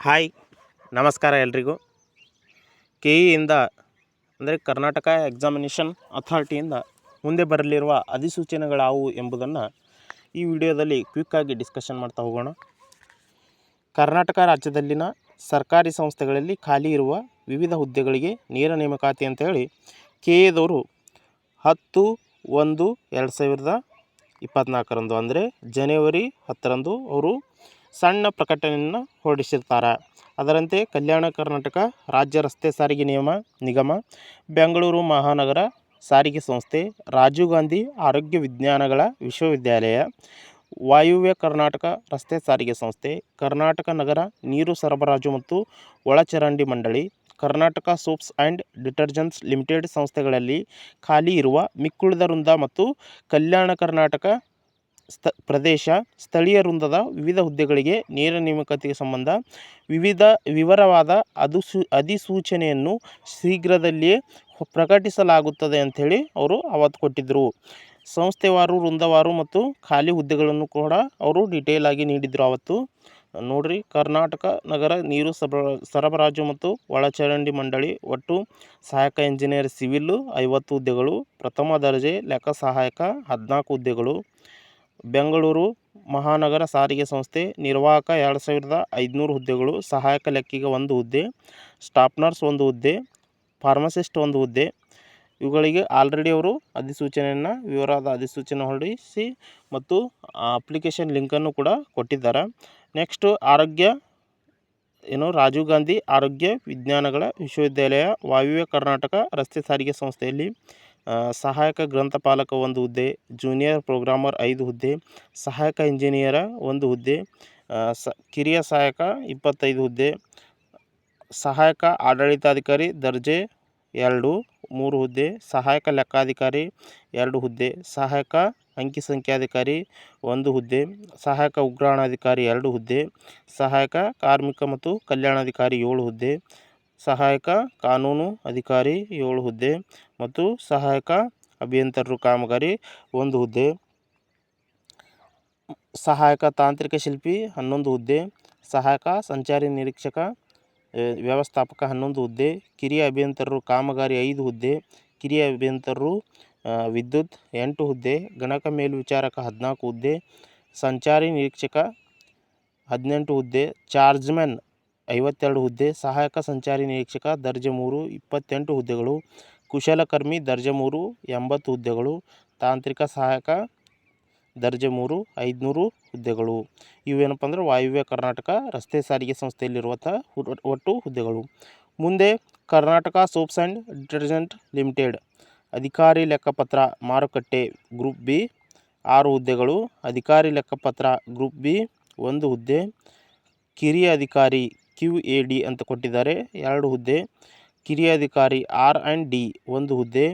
Hi, ನಮಸ್ಕಾರ ಎಲ್ರಿಗೂ. K ಇಯಿಂದ, ಅಂದರೆ ಕರ್ನಾಟಕ ಎಕ್ಸಾಮಿನೇಷನ್ ಅಥಾರಿಟಿಯಿಂದ ಮುಂದೆ ಬರಲಿರುವ ಅಧಿಸೂಚನೆಗಳಾವು ಎಂಬುದನ್ನು ಈ ವಿಡಿಯೋದಲ್ಲಿ ಕ್ವಿಕ್ಕಾಗಿ ಡಿಸ್ಕಷನ್ ಮಾಡ್ತಾ ಹೋಗೋಣ. ಕರ್ನಾಟಕ ರಾಜ್ಯದಲ್ಲಿನ ಸರ್ಕಾರಿ ಸಂಸ್ಥೆಗಳಲ್ಲಿ ಖಾಲಿ ಇರುವ ವಿವಿಧ ಹುದ್ದೆಗಳಿಗೆ ನೇರ ನೇಮಕಾತಿ ಅಂತ ಹೇಳಿ ಕೆ ಎದವರು ಹತ್ತು ಒಂದು ಎರಡು ಸಾವಿರದ ಇಪ್ಪತ್ತ್ನಾಲ್ಕರಂದು ಅಂದರೆ ಜನವರಿ ಹತ್ತರಂದು ಅವರು ಸಣ್ಣ ಪ್ರಕಟಣೆಯನ್ನು ಹೊರಡಿಸಿರ್ತಾರೆ. ಅದರಂತೆ ಕಲ್ಯಾಣ ಕರ್ನಾಟಕ ರಾಜ್ಯ ರಸ್ತೆ ಸಾರಿಗೆ ನಿಯಮ, ನಿಗಮ, ಬೆಂಗಳೂರು ಮಹಾನಗರ ಸಾರಿಗೆ ಸಂಸ್ಥೆ, ರಾಜೀವ್ ಗಾಂಧಿ ಆರೋಗ್ಯ ವಿಜ್ಞಾನಗಳ ವಿಶ್ವವಿದ್ಯಾಲಯ, ವಾಯುವ್ಯ ಕರ್ನಾಟಕ ರಸ್ತೆ ಸಾರಿಗೆ ಸಂಸ್ಥೆ, ಕರ್ನಾಟಕ ನಗರ ನೀರು ಸರಬರಾಜು ಮತ್ತು ಒಳಚರಂಡಿ ಮಂಡಳಿ, Karnataka soaps and detergents limited ಸಂಸ್ಥೆಗಳಲ್ಲಿ ಖಾಲಿ ಇರುವ ಮಿಕ್ಕುಳಿದ ವೃಂದ ಮತ್ತು ಕಲ್ಯಾಣ ಕರ್ನಾಟಕ ಸ್ಥ, ಪ್ರದೇಶ, ಸ್ಥಳೀಯ ವೃಂದದ ವಿವಿಧ ಹುದ್ದೆಗಳಿಗೆ ನೇರ ನೇಮಕಾತಿಗೆ ಸಂಬಂಧ ವಿವಿಧ ವಿವರವಾದ ಅದುಸು, ಅಧಿಸೂಚನೆಯನ್ನು ಶೀಘ್ರದಲ್ಲಿಯೇ ಪ್ರಕಟಿಸಲಾಗುತ್ತದೆ ಅಂಥೇಳಿ ಅವರು ಅವತ್ತು ಕೊಟ್ಟಿದ್ದರು. ಸಂಸ್ಥೆವಾರು, ವೃಂದವಾರು ಮತ್ತು ಖಾಲಿ ಹುದ್ದೆಗಳನ್ನು ಕೂಡ ಅವರು ಡೀಟೇಲ್ ಆಗಿ ನೀಡಿದರು ಅವತ್ತು ನೋಡ್ರಿ, ಕರ್ನಾಟಕ ನಗರ ನೀರು ಸರಬರಾಜು ಮತ್ತು ಒಳಚರಂಡಿ ಮಂಡಳಿ ಒಟ್ಟು ಸಹಾಯಕ ಇಂಜಿನಿಯರ್ ಸಿವಿಲ್ಲು ಐವತ್ತು ಹುದ್ದೆಗಳು, ಪ್ರಥಮ ದರ್ಜೆ ಲೆಕ್ಕ ಸಹಾಯಕ ಹದಿನಾಲ್ಕು ಹುದ್ದೆಗಳು. ಬೆಂಗಳೂರು ಮಹಾನಗರ ಸಾರಿಗೆ ಸಂಸ್ಥೆ ನಿರ್ವಾಹಕ ಎರಡು ಸಾವಿರದ ಐದುನೂರು ಹುದ್ದೆಗಳು, ಸಹಾಯಕ ಲೆಕ್ಕಿಗ ಒಂದು ಹುದ್ದೆ, ಸ್ಟಾಫ್ ನರ್ಸ್ ಒಂದು ಹುದ್ದೆ, ಫಾರ್ಮಸಿಸ್ಟ್ ಒಂದು ಹುದ್ದೆ. ಇವುಗಳಿಗೆ ಆಲ್ರೆಡಿ ಅವರು ಅಧಿಸೂಚನೆಯನ್ನು, ವಿವರವಾದ ಅಧಿಸೂಚನೆ ಹೊರಡಿಸಿ ಮತ್ತು ಅಪ್ಲಿಕೇಶನ್ ಲಿಂಕನ್ನು ಕೂಡ ಕೊಟ್ಟಿದ್ದಾರೆ. ನೆಕ್ಸ್ಟ್, ಆರೋಗ್ಯ, ಏನು, ರಾಜೀವ್ ಗಾಂಧಿ ಆರೋಗ್ಯ ವಿಜ್ಞಾನಗಳ ವಿಶ್ವವಿದ್ಯಾಲಯ ವಾಯುವ್ಯ ಕರ್ನಾಟಕ ರಸ್ತೆ ಸಾರಿಗೆ ಸಂಸ್ಥೆಯಲ್ಲಿ ಸಹಾಯಕ ಗ್ರಂಥಪಾಲಕ ಒಂದು ಹುದ್ದೆ ಜೂನಿಯರ್ ಪ್ರೋಗ್ರಾಮರ್ ಐದು ಹುದ್ದೆ, ಸಹಾಯಕ ಇಂಜಿನಿಯರ ಒಂದು ಹುದ್ದೆ ಸ, ಕಿರಿಯ ಸಹಾಯಕ ಇಪ್ಪತ್ತೈದು ಹುದ್ದೆ, ಸಹಾಯಕ ಆಡಳಿತಾಧಿಕಾರಿ ದರ್ಜೆ ಎರಡು ಮೂರು ಹುದ್ದೆ, ಸಹಾಯಕ ಲೆಕ್ಕಾಧಿಕಾರಿ ಎರಡು ಹುದ್ದೆ, ಸಹಾಯಕ ಅಂಕಿ ಸಂಖ್ಯಾಧಿಕಾರಿ ಒಂದು ಹುದ್ದೆ, ಸಹಾಯಕ ಉಗ್ರಾಣಾಧಿಕಾರಿ ಎರಡು ಹುದ್ದೆ, ಸಹಾಯಕ ಕಾರ್ಮಿಕ ಮತ್ತು ಕಲ್ಯಾಣಾಧಿಕಾರಿ ಏಳು ಹುದ್ದೆ ಸಹಾಯಕ, ಕಾನೂನು ಅಧಿಕಾರಿ ಏಳು ಹುದ್ದೆ ಮತ್ತು ಸಹಾಯಕ, ಅಭಿಯಂತರರು ಕಾಮಗಾರಿ ಒಂದು ಹುದ್ದೆ. ಸಹಾಯಕ, ತಾಂತ್ರಿಕ ಶಿಲ್ಪಿ ಹನ್ನೊಂದು ಹುದ್ದೆ. ಸಹಾಯಕ, ಸಂಚಾರಿ ನಿರೀಕ್ಷಕ ವ್ಯವಸ್ಥಾಪಕ ಹನ್ನೊಂದು ಹುದ್ದೆ. ಕಿರಿಯ ಅಭಿಯಂತರರು ಕಾಮಗಾರಿ ಐದು ಹುದ್ದೆ. ಕಿರಿಯ ಅಭಿಯಂತರರು ವಿದ್ಯುತ್ ಎಂಟು ಹುದ್ದೆ. ಗಣಕ ಮೇಲ್ವಿಚಾರಕ ಹದಿನಾಲ್ಕು ಹುದ್ದೆ. ಸಂಚಾರಿ ನಿರೀಕ್ಷಕ ಹದಿನೆಂಟು ಹುದ್ದೆ. ಚಾರ್ಜ್ಮೆನ್ ಐವತ್ತೆರಡು ಹುದ್ದೆ, ಸಹಾಯಕ ಸಂಚಾರಿ ನಿರೀಕ್ಷಕ ದರ್ಜೆ ಮೂರು, ಇಪ್ಪತ್ತೆಂಟು ಹುದ್ದೆಗಳು, ಕುಶಲಕರ್ಮಿ ದರ್ಜೆ ಮೂರು, ಎಂಬತ್ತು ಹುದ್ದೆಗಳು, ತಾಂತ್ರಿಕ ಸಹಾಯಕ ದರ್ಜೆ ಮೂರು, ಐದುನೂರು ಹುದ್ದೆಗಳು. ಇವೇನಪ್ಪ ಅಂದ್ರೆ ವಾಯುವ್ಯ ಕರ್ನಾಟಕ ರಸ್ತೆ ಸಾರಿಗೆ ಸಂಸ್ಥೆಯಲ್ಲಿರುವಂಥ ಒಟ್ಟು ಹುದ್ದೆಗಳು. ಮುಂದೆ Karnataka soaps and detergent limited, ಅಧಿಕಾರಿ ಲೆಕ್ಕಪತ್ರ ಮಾರುಕಟ್ಟೆ ಗ್ರೂಪ್ ಬಿ, ಆರು ಹುದ್ದೆಗಳು, ಅಧಿಕಾರಿ ಲೆಕ್ಕಪತ್ರ ಗ್ರೂಪ್ ಬಿ, ಒಂದು ಹುದ್ದೆ, ಕಿರಿಯ ಅಧಿಕಾರಿ ಕ್ಯೂ ಎ ಡಿ ಅಂತ ಕೊಟ್ಟಿದ್ದಾರೆ. ಎರಡು ಹುದ್ದೆ ಕಿರಿಯ ಅಧಿಕಾರಿ ಆರ್ ಆ್ಯಂಡ್ ಡಿ ಒಂದು ಹುದ್ದೆ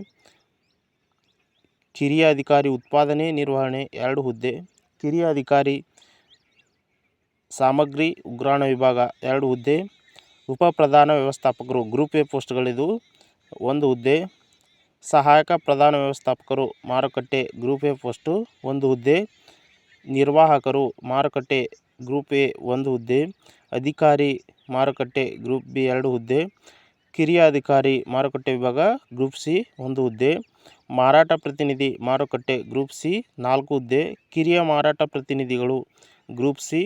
ಕಿರಿಯ ಅಧಿಕಾರಿ ಉತ್ಪಾದನೆ ನಿರ್ವಹಣೆ ಎರಡು ಹುದ್ದೆ ಕಿರಿಯ ಅಧಿಕಾರಿ ಸಾಮಗ್ರಿ ಉಗ್ರಾಣ ವಿಭಾಗ ಎರಡು ಹುದ್ದೆ, ಉಪ ಪ್ರಧಾನ ವ್ಯವಸ್ಥಾಪಕರು ಗ್ರೂಪ್ ಎ ಪೋಸ್ಟ್ಗಳಿದು ಒಂದು ಹುದ್ದೆ, ಸಹಾಯಕ ಪ್ರಧಾನ ವ್ಯವಸ್ಥಾಪಕರು ಮಾರುಕಟ್ಟೆ ಗ್ರೂಪ್ ಎ ಪೋಸ್ಟು ಒಂದು ಹುದ್ದೆ, ನಿರ್ವಾಹಕರು ಮಾರುಕಟ್ಟೆ ಗ್ರೂಪ್ ಎ ಒಂದು ಹುದ್ದೆ, ಅಧಿಕಾರಿ ಮಾರುಕಟ್ಟೆ ಗ್ರೂಪ್ ಬಿ ಎರಡು ಹುದ್ದೆ, ಕಿರಿಯ ಅಧಿಕಾರಿ ಮಾರುಕಟ್ಟೆ ವಿಭಾಗ ಗ್ರೂಪ್ ಸಿ ಒಂದು ಹುದ್ದೆ, ಮಾರಾಟ ಪ್ರತಿನಿಧಿ ಮಾರುಕಟ್ಟೆ ಗ್ರೂಪ್ ಸಿ ನಾಲ್ಕು ಹುದ್ದೆ, ಕಿರಿಯ ಮಾರಾಟ ಪ್ರತಿನಿಧಿಗಳು ಗ್ರೂಪ್ ಸಿ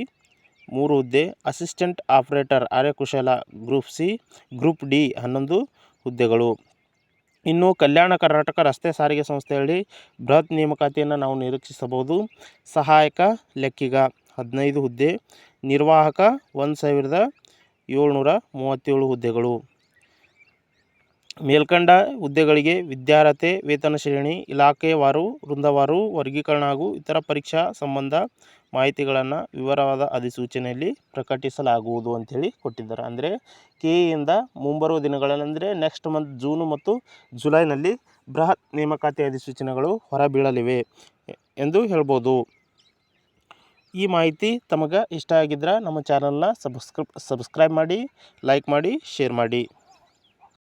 ಮೂರು ಹುದ್ದೆ, ಅಸಿಸ್ಟೆಂಟ್ ಆಪರೇಟರ್ ಆರ್ಯಕುಶಲ ಗ್ರೂಪ್ ಸಿ ಗ್ರೂಪ್ ಡಿ ಹನ್ನೊಂದು ಹುದ್ದೆಗಳು. ಇನ್ನು ಕಲ್ಯಾಣ ಕರ್ನಾಟಕ ರಸ್ತೆ ಸಾರಿಗೆ ಸಂಸ್ಥೆಯಲ್ಲಿ ಬೃಹತ್ ನೇಮಕಾತಿಯನ್ನು ನಾವು ನಿರೀಕ್ಷಿಸಬಹುದು. ಸಹಾಯಕ ಲೆಕ್ಕಿಗ ಹದಿನೈದು ಹುದ್ದೆ, ನಿರ್ವಾಹಕ ಒಂದು ಸಾವಿರದ ಏಳ್ನೂರ ಮೂವತ್ತೇಳು ಹುದ್ದೆಗಳು. ಮೇಲ್ಕಂಡ ಹುದ್ದೆಗಳಿಗೆ ವಿದ್ಯಾರ್ಹತೆ, ವೇತನ ಶ್ರೇಣಿ ಇಲಾಖೆವಾರು ವೃಂದವಾರು, ವರ್ಗೀಕರಣ ಹಾಗೂ ಇತರ ಪರೀಕ್ಷಾ ಸಂಬಂಧ ಮಾಹಿತಿಗಳನ್ನು ವಿವರವಾದ ಅಧಿಸೂಚನೆಯಲ್ಲಿ ಪ್ರಕಟಿಸಲಾಗುವುದು ಅಂಥೇಳಿ ಕೊಟ್ಟಿದ್ದಾರೆ. ಅಂದರೆ ಕೆ ಇಂದ ಮುಂಬರುವ ದಿನಗಳಲ್ಲಿ ಅಂದರೆ ನೆಕ್ಸ್ಟ್ ಮಂತ್ ಜೂನು ಮತ್ತು ಜುಲೈನಲ್ಲಿ ಬೃಹತ್ ನೇಮಕಾತಿ ಅಧಿಸೂಚನೆಗಳು ಹೊರಬೀಳಲಿವೆ ಎಂದು ಹೇಳ್ಬೋದು. ಈ ಮಾಹಿತಿ ತಮಗೆ ಇಷ್ಟ ಆಗಿದ್ರೆ ನಮ್ಮ ಚಾನಲ್ನ ಸಬ್ಸ್ಕ್ರೈಬ್ ಸಬ್ಸ್ಕ್ರೈಬ್ ಮಾಡಿ ಲೈಕ್ ಮಾಡಿ ಶೇರ್ ಮಾಡಿ.